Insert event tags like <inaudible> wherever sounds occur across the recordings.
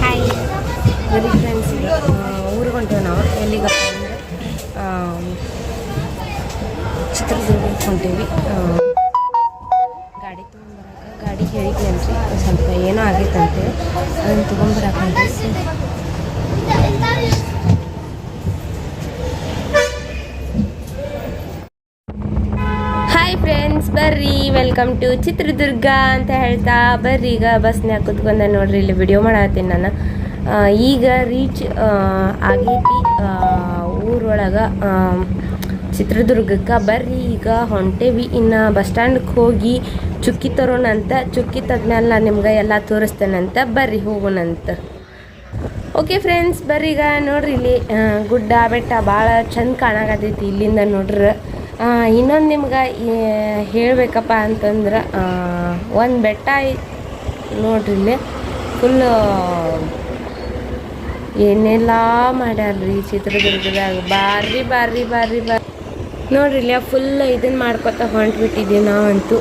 Hi ಬರೀ friends ಈಗ ಊರಿಗೆ ಹೊಂಟೇವೆ ನಾವು ಎಲ್ಲಿಗಪ್ಪ ಅಂದರೆ ಚಿತ್ರದುರ್ಗಕ್ಕೆ ಹೊಂಟೇವಿ ಆ, ಗಾಡಿ ತೊಗೊಂಬರಕ್ಕೆ ಗಾಡಿ ಹೇಳಿದ್ನಲ್ರಿ ಸ್ವಲ್ಪ ಏನೋ ಆಗೈತಂತೆ ಅದನ್ನು ತೊಗೊಂಬರಕ್ಕೆ ಹೊಂಟೇವಿ ಫ್ರೆಂಡ್ಸ್ ಬರ್ರಿ ವೆಲ್ಕಮ್ ಟು ಚಿತ್ರದುರ್ಗ ಅಂತ ಹೇಳ್ತಾ ಬರ್ರಿ. ಈಗ ಬಸ್ನ್ಯಾಗ ಕುತ್ಕೊಂಡೆ ನೋಡ್ರಿ, ಇಲ್ಲಿ ವಿಡಿಯೋ ಮಾಡತ್ತೀನಿ ನಾನು. ಈಗ ರೀಚ್ ಆಗೈತಿ ಊರೊಳಗೆ ಚಿತ್ರದುರ್ಗಕ್ಕೆ ಬರ್ರಿ. ಈಗ ಹೊಂಟೇವಿ, ಇನ್ನು ಬಸ್ ಸ್ಟ್ಯಾಂಡ್ಗೆ ಹೋಗಿ ಚುಕ್ಕಿ ತರೋಣಂತ, ಚುಕ್ಕಿ ತದ್ಮೇಲೆ ನಾನು ನಿಮ್ಗೆ ಎಲ್ಲ ತೋರಿಸ್ತೇನಂತ ಬರ್ರಿ, ಹೋಗೋಣಂತ. ಓಕೆ ಫ್ರೆಂಡ್ಸ್ ಬರ್ರಿ ಈಗ ನೋಡ್ರಿ ಇಲ್ಲಿ ಗುಡ್ಡ ಬೆಟ್ಟ ಭಾಳ ಚಂದ ಕಾಣಕತ್ತೈತಿ ಇಲ್ಲಿಂದ ನೋಡ್ರಿ. ಇನ್ನೊಂದು ನಿಮ್ಗೆ ಹೇಳಬೇಕಪ್ಪ ಅಂತಂದ್ರೆ ಒಂದು ಬೆಟ್ಟ ನೋಡ್ರಿ ಇಲ್ಲಿ ಫುಲ್ ಏನೆಲ್ಲ ಮಾಡ್ಯಾರ್ರಿ ಚಿತ್ರದುರ್ಗದಾಗ. ಬಾರಿ ಬಾರಿ ಬಾರಿ ಬಾರಿ ನೋಡ್ರಿ ಇಲ್ಲಿ ಫುಲ್ ಇದನ್ನ ಮಾಡ್ಕೊತ ಹೊಂಟ್ಬಿಟ್ಟಿದ್ದೀವಿ ನಾವಂತೂ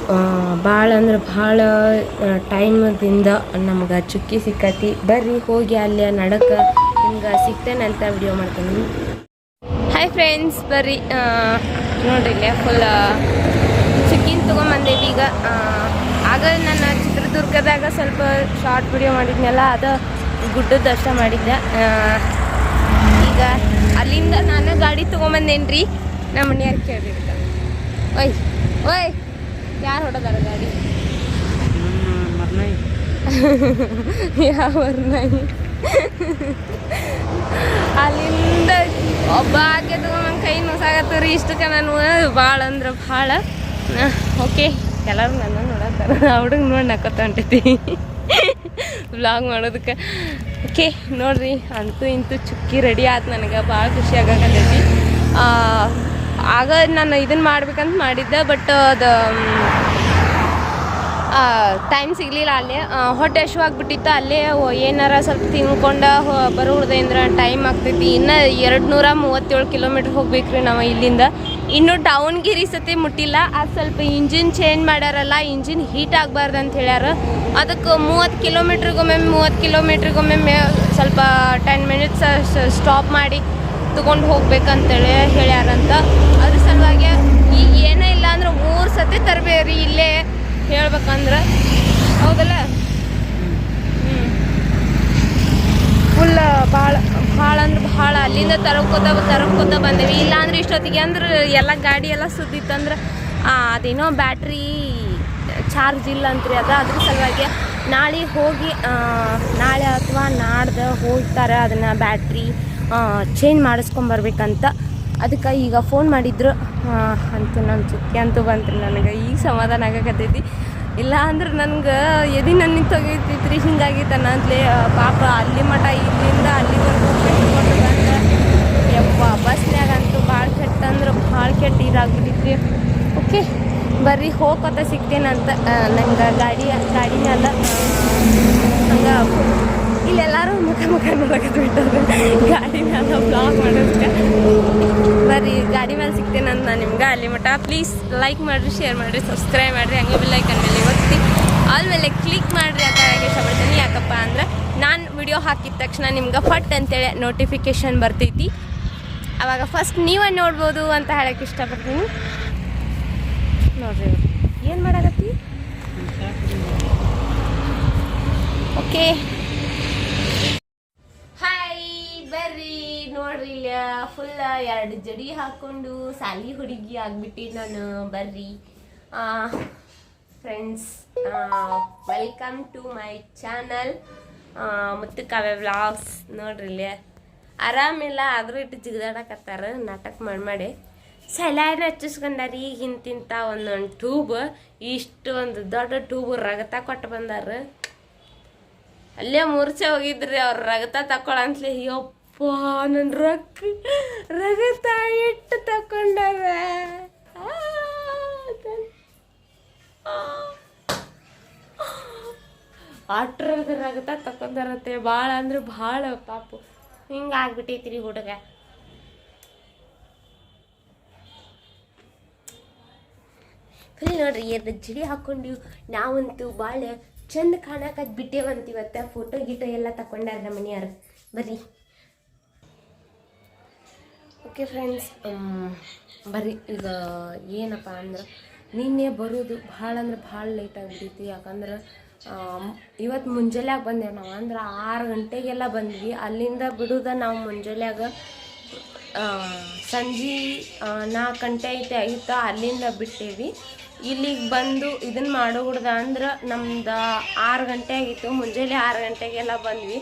ಭಾಳ ಅಂದ್ರೆ ಭಾಳ ಟೈಮದಿಂದ ನಮ್ಗೆ ಚುಕ್ಕಿ ಸಿಕ್ಕತಿ. ಬರ್ರಿ, ಹೋಗಿ ಅಲ್ಲಿ ನಡಕ ನಿಮ್ಗೆ ಅಂತ ವಿಡಿಯೋ ಮಾಡ್ತೀನಿ. ಹಾಯ್ ಫ್ರೆಂಡ್ಸ್ ಬರ್ರಿ ನೋಡ್ರಿ ಇಲ್ಲೇ ಫುಲ್ ಚಿಕ್ಕಿನ್ ತೊಗೊಂಬಂದೇವಿ ಈಗ. ಆಗ ನಾನು ಚಿತ್ರದುರ್ಗದಾಗ ಸ್ವಲ್ಪ ಶಾರ್ಟ್ ವಿಡಿಯೋ ಮಾಡಿದ್ನಲ್ಲ, ಅದು ಗುಡ್ಡದ ಅಷ್ಟ ಮಾಡಿದ್ದೆ. ಈಗ ಅಲ್ಲಿಂದ ನಾನು ಗಾಡಿ ತೊಗೊಂಬಂದೇನ್ರಿ? ನಮ್ಮ ಮನೆಯವ್ರು ಕೇಳ್ರಿ ಓಯ್ ಓಯ್, ಯಾರು ಹೊಡೋದಾರ ಗಾಡಿ? <laughs> ಯಾವ ಅಲ್ಲಿಂದ ಒಬ್ಬ ಆಕೆ ತಗೊಂಡ್ ಕೈ ರೀ ಇಷ್ಟಕ್ಕೆ ನಾನು ಭಾಳ ಅಂದ್ರೆ ಭಾಳ ಓಕೆ. ಎಲ್ಲರೂ ನನ್ನ ನೋಡತ್ತಾರ ಹುಡುಗ ನೋಡಿ ನಕ್ಕೊತ ಹೊಂಟೈತಿ ವ್ಲಾಗ್ ಮಾಡೋದಕ್ಕೆ. ಓಕೆ, ನೋಡ್ರಿ, ಅಂತೂ ಇಂತೂ ಚುಕ್ಕಿ ರೆಡಿ ಆಯ್ತು ನನಗೆ. ಭಾಳ ಖುಷಿ ಆಗಕತ್ತೈತಿ. ಆಗ ನಾನು ಇದನ್ನು ಮಾಡ್ಬೇಕಂತ ಮಾಡಿದ್ದೆ ಬಟ್ ಅದು ಟೈಮ್ ಸಿಗಲಿಲ್ಲ ಅಲ್ಲೇ. ಹೊಟ್ಟೆ ಹಶ್ವಾಗ್ಬಿಟ್ಟಿತ್ತು ಅಲ್ಲೇ ಏನಾರ ಸ್ವಲ್ಪ ತಿನ್ಕೊಂಡು ಬರೋದೇ ಅಂದ್ರೆ ಟೈಮ್ ಆಗ್ತೈತಿ. ಇನ್ನು ಎರಡು ನೂರ ಮೂವತ್ತೇಳು ಕಿಲೋಮೀಟ್ರ್ ಹೋಗ್ಬೇಕ್ರಿ ನಾವು ಇಲ್ಲಿಂದ. ಇನ್ನು ಟೌನ್ಗಿರಿ ಸತಿ ಮುಟ್ಟಿಲ್ಲ. ಅದು ಸ್ವಲ್ಪ ಇಂಜಿನ್ ಚೇಂಜ್ ಮಾಡ್ಯಾರಲ್ಲ ಇಂಜಿನ್ ಹೀಟ್ ಆಗಬಾರ್ದು ಅಂತ ಹೇಳ್ಯಾರ. ಅದಕ್ಕೆ ಮೂವತ್ತು ಕಿಲೋಮೀಟ್ರಿಗೊಮ್ಮೆ ಮೂವತ್ತು ಕಿಲೋಮೀಟ್ರಿಗೊಮ್ಮೆ ಸ್ವಲ್ಪ ಟೆನ್ ಮಿನಿಟ್ಸ್ ಸ್ಟಾಪ್ ಮಾಡಿ ತೊಗೊಂಡು ಹೋಗ್ಬೇಕಂತೇಳಿ ಹೇಳ್ಯಾರಂತ. ಅದ್ರ ಸಲುವಾಗಿ ಈಗ ಏನೇ ಇಲ್ಲ ಅಂದ್ರೆ ಮೂರು ಸತಿ ತರಬೇರಿ ಇಲ್ಲೇ. ಹೇಳ್ಬೇಕಂದ್ರೆ, ಹೌದಲ್ಲ? ಫುಲ್ ಭಾಳ ಭಾಳ ಅಂದ್ರೆ ಭಾಳ ಅಲ್ಲಿಂದ ತರಕೋತ ತರಕೋತ ಬಂದೇವಿ. ಇಲ್ಲ ಅಂದ್ರೆ ಇಷ್ಟೊತ್ತಿಗೆ ಅಂದ್ರೆ ಎಲ್ಲ ಗಾಡಿ ಎಲ್ಲ ಸುದ್ದಿತ್ತಂದ್ರೆ ಅದೇನೋ ಬ್ಯಾಟ್ರಿ ಚಾರ್ಜ್ ಇಲ್ಲ ಅಂತ್ರಿ ಅದ. ಅದ್ರ ಸಲುವಾಗಿ ನಾಳೆ ಹೋಗಿ ನಾಳೆ ಅಥವಾ ನಾಡ್ದು ಹೋಗ್ತಾರೆ ಅದನ್ನು ಬ್ಯಾಟ್ರಿ ಚೇಂಜ್ ಮಾಡಿಸ್ಕೊಂಬರ್ಬೇಕಂತ ಅದಕ್ಕೆ ಈಗ ಫೋನ್ ಮಾಡಿದ್ರು. ಅಂತ ನನ್ನ ಚುಕ್ಕಿ ಅಂತೂ ಬಂತ್ರಿ ನನಗೆ ಈಗ ಸಮಾಧಾನ ಆಗಕತ್ತೈತಿ. ಇಲ್ಲ ಅಂದ್ರೆ ನನ್ಗೆ ಎದಿ ನನ್ನ ತೊಗೈತಿತ್ರಿ ಹಿಂಗಾಗಿತ್ತು ಅಂತಲೇ ಪಾಪ ಅಲ್ಲಿ ಮಠ ಇಲ್ಲಿಂದ ಅಲ್ಲಿವರೆಗೂ ಹೋಗ್ಬೇಕು ಯಪ್ಪ ಬಸ್ನ್ಯಾಗ ಅಂತೂ ಭಾಳ ಕೆಟ್ಟ ಅಂದ್ರೆ ಭಾಳ ಕೆಟ್ಟ ಇದಾಗ್ಬಿಟ್ಟಿದ್ರಿ ಓಕೆ, ಬರ್ರಿ, ಹೋಗ್ಕೊತ ಅಂತ ನಂಗೆ ಗಾಡಿ ಗಾಡಿ ಅಲ್ಲ. ಹಂಗೆ ಇಲ್ಲೆಲ್ಲರೂ ಮುಖ ಮುಖ ನೋಡಕತ್ ಬಿಟ್ಟವ್ರೆ. ಗಾಡಿ ಮೇಲೆ ಬ್ಲಾಗ್ ಮಾಡೋದಕ್ಕೆ. ಬರ್ರಿ ಗಾಡಿ ಮೇಲೆ ಸಿಗ್ತೇನಂತ ನಾನು ನಿಮ್ಗೆ ಅಲ್ಲಿ ಮಟ್ಟ ಪ್ಲೀಸ್ ಲೈಕ್ ಮಾಡಿರಿ ಶೇರ್ ಮಾಡಿರಿ ಸಬ್ಸ್ಕ್ರೈಬ್ ಮಾಡಿರಿ. ಹಂಗೆ ಬೆಲ್ಲೈಕನ್ ಮೇಲೆ ಒತ್ತಿ. ಆಲ್ ಮೇಲೆ ಕ್ಲಿಕ್ ಮಾಡಿರಿ ಅಂತ ಹೇಗೆ ಇಷ್ಟಪಡ್ತೀನಿ ಯಾಕಪ್ಪ ಅಂದ್ರೆ ನಾನು ವಿಡಿಯೋ ಹಾಕಿದ ತಕ್ಷಣ ನಿಮ್ಗೆ ಫಟ್ ಅಂತೇಳಿ ನೋಟಿಫಿಕೇಶನ್ ಬರ್ತೈತಿ. ಅವಾಗ ಫಸ್ಟ್ ನೀವೇ ನೋಡ್ಬೋದು ಅಂತ ಹೇಳಕ್ಕೆ ಇಷ್ಟಪಡ್ತೀನಿ. ನೋಡ್ರಿ ಏನು ಮಾಡಾಕತ್ತಿ? ಓಕೆ ಬರ್ರಿ, ನೋಡ್ರಿ ಫುಲ್ ಎರಡು ಜಡಿ ಹಾಕೊಂಡು ಸಾಲಿ ಹುಡುಗಿ ಆಗ್ಬಿಟ್ಟಿ ನಾನು, ಬರ್ರಿ. Friends welcome to my channel Muttu Kavya vlogs ನೋಡ್ರಿ ಇಲ್ಲಿ ಆರಾಮಿಲ್ಲ ಆದರೂ ಇಟ್ಟು ಜಿಗದಾಡಕತ್ತಾರ, ನಾಟಕ ಮಾಡಿ ಮಾಡಿ. ಸೆಲೈನ್ ಹಚ್ಚಿಸ್ಕೊಂಡಾರ ಈಗ ಹಿಂತಿಂತ ಒಂದೊಂದು ಟ್ಯೂಬ್ ಇಷ್ಟು ಒಂದು ದೊಡ್ಡ ಟ್ಯೂಬ್ ರಗತ ಕೊಟ್ಟು ಬಂದಾರ. ಅಲ್ಲೇ ಮೂರ್ಛೆ ಹೋಗಿದ್ರಿ, ಅವ್ರ ರಗತ ತಕೊಳಂತ್ಲೆ ಯಪ್ಪ. ನನ್ನ ರೊಕ್ಕ ರಗತ ಇಟ್ಟು ತಕೊಂಡಾರ ಆ, ನನ್- ಆ. ಅಟ್ರದ ರಗತ ತಕೊಂಡಾರತ್ತೆ ಭಾಳ ಅಂದ್ರೆ ಭಾಳ ಪಾಪು. ಹಿಂಗೆ ಆಗ್ಬಿಟ್ಟೈತ್ರಿ ಹುಡುಗ. ಇಲ್ಲಿ ನೋಡ್ರಿ ಎರಡು ಜಿಡಿ ಹಾಕೊಂಡಿವ್ ನಾವಂತೂ ಭಾಳ ಚಂದ ಕಾಣಕತ್ ಬಿಟ್ಟೇವಂತ ಇವತ್ತ. ಫೋಟೋ ಗೀಟೋ ಎಲ್ಲ ತಕೊಂಡಾರ ನಮ್ಮ ಮನೆಯವ್ರು ಬರ್ರಿ. ಓಕೆ ಫ್ರೆಂಡ್ಸ್ ಬರೀ ಈಗ ಏನಪ್ಪ ಅಂದ್ರೆ ನಿನ್ನೆ ಬರೋದು ಭಾಳ ಅಂದ್ರೆ ಭಾಳ ಲೇಟ್ ಆಗಿಬಿಟ್ಟಿತ್ತು. ಯಾಕಂದ್ರೆ ಇವತ್ತು ಮುಂಜಾನ್ಯಾಗ ಬಂದೇವೆ ನಾವು. ಅಂದ್ರೆ ಆರು ಗಂಟೆಗೆಲ್ಲ ಬಂದ್ವಿ. ಅಲ್ಲಿಂದ ಬಿಡುದ ನಾವು ಮುಂಜಾನ್ಯಾಗ ಸಂಜೆ ನಾಲ್ಕು ಗಂಟೆ ಐತೆ ಆಯ್ತಾ ಅಲ್ಲಿಂದ ಬಿಟ್ಟೇವಿ. ಇಲ್ಲಿಗೆ ಬಂದು ಇದನ್ನ ಮಾಡೋಗುಡ್ದ ಅಂದ್ರೆ ನಮ್ದು ಆರು ಗಂಟೆ ಆಗಿತ್ತು. ಮುಂಜಾನೆ ಆರು ಗಂಟೆಗೆಲ್ಲ ಬಂದ್ವಿ.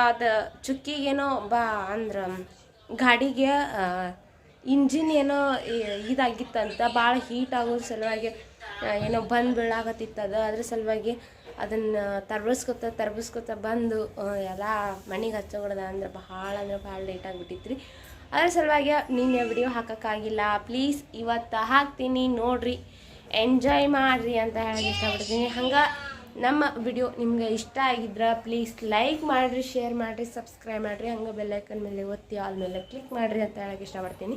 ಅದು ಚುಕ್ಕಿಗೇನೋ ಬಾ ಅಂದ್ರೆ ಗಾಡಿಗೆ ಇಂಜಿನ್ ಏನೋ ಇದಾಗಿತ್ತಂತ ಭಾಳ ಹೀಟ್ ಆಗೋ ಸಲುವಾಗಿ ಏನೋ ಬಂದು ಬೀಳಾಗತ್ತಿತ್ತು ಅದು. ಅದ್ರ ಸಲುವಾಗಿ ಅದನ್ನು ತರ್ಬಸ್ಕೊತ ತರ್ಬಸ್ಕೊತ ಬಂದು ಎಲ್ಲ ಮನೆಗೆ ಹಚ್ಚೋಗ್ದ ಅಂದ್ರೆ ಭಾಳ ಅಂದ್ರೆ ಭಾಳ ಲೇಟ್ ಆಗಿಬಿಟ್ಟಿತ್ತು ರೀ ಅದ್ರ ಸಲುವಾಗಿ ನಿನ್ನೆ ವಿಡಿಯೋ ಹಾಕೋಕ್ಕಾಗಿಲ್ಲ. ಪ್ಲೀಸ್ ಇವತ್ತು ಹಾಕ್ತೀನಿ, ನೋಡಿರಿ ಎಂಜಾಯ್ ಮಾಡಿರಿ ಅಂತ ಹೇಳಿ ಇಷ್ಟಪಡ್ತೀನಿ. ಹಂಗೆ ನಮ್ಮ ವಿಡಿಯೋ ನಿಮ್ಗೆ ಇಷ್ಟ ಆಗಿದ್ರೆ ಪ್ಲೀಸ್ ಲೈಕ್ ಮಾಡಿರಿ ಶೇರ್ ಮಾಡಿರಿ ಸಬ್ಸ್ಕ್ರೈಬ್ ಮಾಡಿರಿ ಹಂಗೆ ಬೆಲ್ಲೈಕನ್ ಮೇಲೆ ಒತ್ತಿ ಆಲ್ ಮೇಲೆ ಕ್ಲಿಕ್ ಮಾಡಿರಿ ಅಂತ ಹೇಳಕ್ಕೆ ಇಷ್ಟಪಡ್ತೀನಿ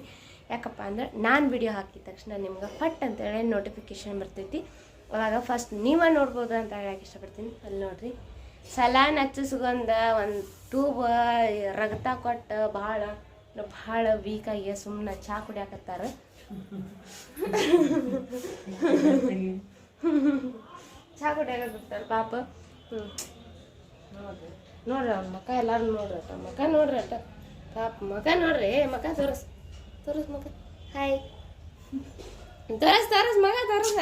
ಯಾಕಪ್ಪ ಅಂದ್ರೆ ನಾನು ವಿಡಿಯೋ ಹಾಕಿದ ತಕ್ಷಣ ನಿಮ್ಗೆ ಫಟ್ ಅಂತೇಳಿ ನೋಟಿಫಿಕೇಶನ್ ಬರ್ತೈತಿ ಅವಾಗ ಫಸ್ಟ್ ನೀವೇ ನೋಡ್ಬೋದು ಅಂತ ಹೇಳಕ್ಕೆ ಇಷ್ಟಪಡ್ತೀನಿ ಅಲ್ಲಿ ನೋಡ್ರಿ ಹಚ್ಚು ಸುಗಂಧ ಒಂದು ಟ್ಯೂಬ್ ರಗತ ಕೊಟ್ಟು ಭಾಳ ಭಾಳ ವೀಕ್ ಆಗಿ ಸುಮ್ಮನೆ ಚಹಾ ಕುಡಿಯಾಕತ್ತಾರ ಚಹಾ ಕುಡಿಯಾಕತ್ತಾರ ಪಾಪ. ಹ್ಞೂ ನೋಡ್ರಿ. ಅವ್ನ ಮಕ ಎಲ್ಲಾರು ನೋಡ್ರಿ ಅಟ ಮಕ ನೋಡ್ರಿ ಅಟ ಪಾಪ ಮಕ ನೋಡ್ರಿ ಮಕ ತೋರಸ್. ತೋರಸ್ ಮಕ ಹಾಯ್ ತೋರಸ್ ತೋರಸ್, ಮಗ ತೋರಸ.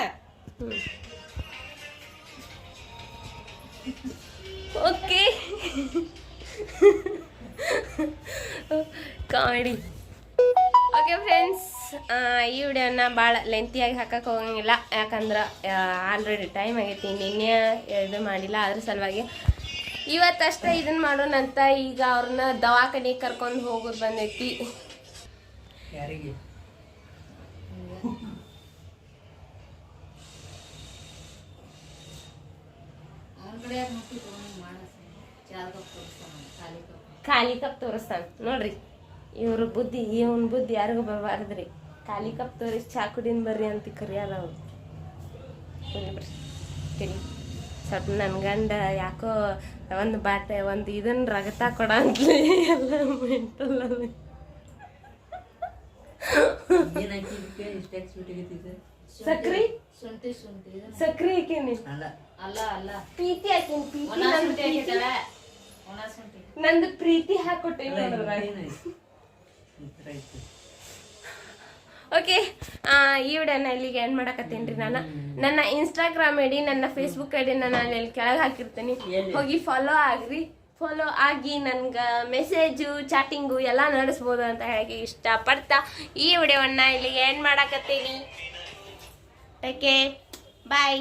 ಓಕೆ ಕಾಮಿಡಿ ಓಕೆ ಫ್ರೆಂಡ್ಸ್ ಈ ವಿಡಿಯೋನ ಭಾಳ ಲೆಂತಿಯಾಗಿ ಹಾಕಕ್ಕೆ ಹೋಗಂಗಿಲ್ಲ. ಯಾಕಂದ್ರೆ ಆಲ್ರೆಡಿ ಟೈಮ್ ಆಗೈತಿ. ನಿನ್ನೆ ಇದು ಮಾಡಿಲ್ಲ. ಅದ್ರ ಸಲುವಾಗಿ ಇವತ್ತಷ್ಟೇ ಇದನ್ನ ಮಾಡೋಣಂತ ಈಗ ಅವ್ರನ್ನ ದವಾಖಾನೆಗೆ ಕರ್ಕೊಂಡು ಹೋಗೋದು ಬಂದೈತಿ. ಯಾರಿಗೆ? ಖಾಲಿ ಕಪ್ ತೋರಿಸ್ತಾನೆ. ನೋಡ್ರಿ. ಇವ್ರ ಬುದ್ಧಿ ಇವನ್ ಬುದ್ಧಿ ಯಾರಿಗೂ ಬರಬಾರ್ದ್ರಿ. ಖಾಲಿ ಕಪ್ ತೋರಿಸಿ ಚಾ ಕುಡಿನ್ ಬರ್ರಿ ಅಂತ ಕರಿಯಾರ ಅವ್ರು. ತಿಳಿ ಸ್ವಲ್ಪ ನನ್ನ ಗಂಡ ಯಾಕೋ ಒಂದು ಬಾಟೆ ಒಂದು ಇದನ್ನ ರಗತ ಕೊಡ ಅಂತಲೇ ಎಲ್ಲ ಮೆಂಟಲ್ ಸಕ್ರಿ? ಹಾಕೇನಿ. ಪ್ರೀತಿ ಹಾಕೇನಿ ಪ್ರೀತಿ ನಂದು ಪ್ರೀತಿ ಹಾಕೊಟ್ಟೆ <laughs> ಓಕೆ ಈ ವಿಡಿಯೋನ ಇಲ್ಲಿಗೆ ಏನು ಮಾಡಕತ್ತೇನ್ರಿ ನಾನು. ನನ್ನ ಇನ್ಸ್ಟಾಗ್ರಾಮ್ ಐಡಿ ನನ್ನ ಫೇಸ್ಬುಕ್ ಐಡಿ ನಾನು ಅಲ್ಲಿ ಕೆಳಗೆ ಹಾಕಿರ್ತೀನಿ. ಹೋಗಿ ಫಾಲೋ ಆಗ್ರಿ. ಫಾಲೋ ಆಗಿ ನನ್ಗೆ ಮೆಸೇಜು ಚಾಟಿಂಗು ಎಲ್ಲ ನಡೆಸ್ಬೋದು ಅಂತ ಹೇಳಿ ಇಷ್ಟಪಡ್ತಾ ಈ ವಿಡಿಯೋವನ್ನು ಇಲ್ಲಿಗೆ ಏನು ಮಾಡಕತ್ತೀನಿ. Okay bye